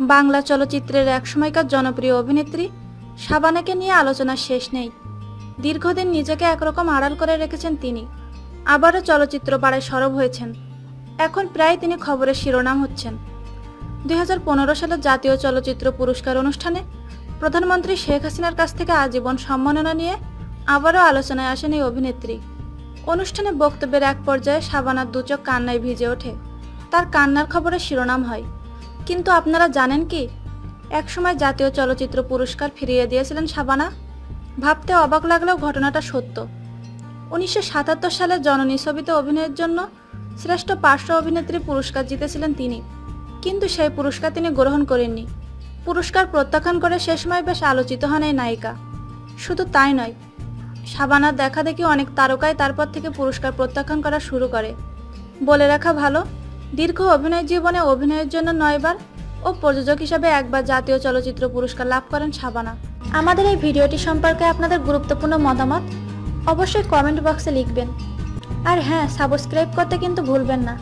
বাংলা চলচ্চিত্রের একসময়কার জনপ্রিয় অভিনেত্রী শাবানাকে নিয়ে আলোচনার শেষ নেই। দীর্ঘদিন নিজেকে একরকম আড়াল করে রেখেছেন তিনি। আবারও চলচ্চিত্র পাড়ায় সরব হয়েছেন। এখন প্রায় তিনি খবরের শিরোনাম হচ্ছেন। দুই সালে জাতীয় চলচ্চিত্র পুরস্কার অনুষ্ঠানে প্রধানমন্ত্রী শেখ হাসিনার কাছ থেকে আজীবন সম্মাননা নিয়ে আবারও আলোচনায় আসেন এই অভিনেত্রী। অনুষ্ঠানে বক্তব্যের এক পর্যায়ে শাবানার দুচোখ কান্নায় ভিজে ওঠে। তার কান্নার খবরের শিরোনাম হয়, কিন্তু আপনারা জানেন কি? একসময় জাতীয় চলচ্চিত্র পুরস্কার ফিরিয়ে দিয়েছিলেন শাবানা ভাবতে অবাক লাগলেও ঘটনাটা সত্য। উনিশশো সাতাত্তর সালে জননী ছবিতে অভিনয়ের জন্য শ্রেষ্ঠ পার্শ্ব অভিনেত্রী পুরস্কার জিতেছিলেন তিনি। কিন্তু সেই পুরস্কার তিনি গ্রহণ করেননি। পুরস্কার প্রত্যাখ্যান করে সে সময় বেশ আলোচিত হন এই নায়িকা। শুধু তাই নয় শাবানার দেখা দেখি অনেক তারকায় তারপর থেকে পুরস্কার প্রত্যাখ্যান করা শুরু করে। বলে রাখা ভালো, দীর্ঘ অভিনয় জীবনে অভিনয়ের জন্য নয়বার ও প্রযোজক হিসাবে একবার জাতীয় চলচ্চিত্র পুরস্কার লাভ করেন শাবানা আমাদের এই ভিডিওটি সম্পর্কে আপনাদের গুরুত্বপূর্ণ মতামত অবশ্যই কমেন্ট বক্সে লিখবেন। আর হ্যাঁ সাবস্ক্রাইব করতে কিন্তু ভুলবেন না।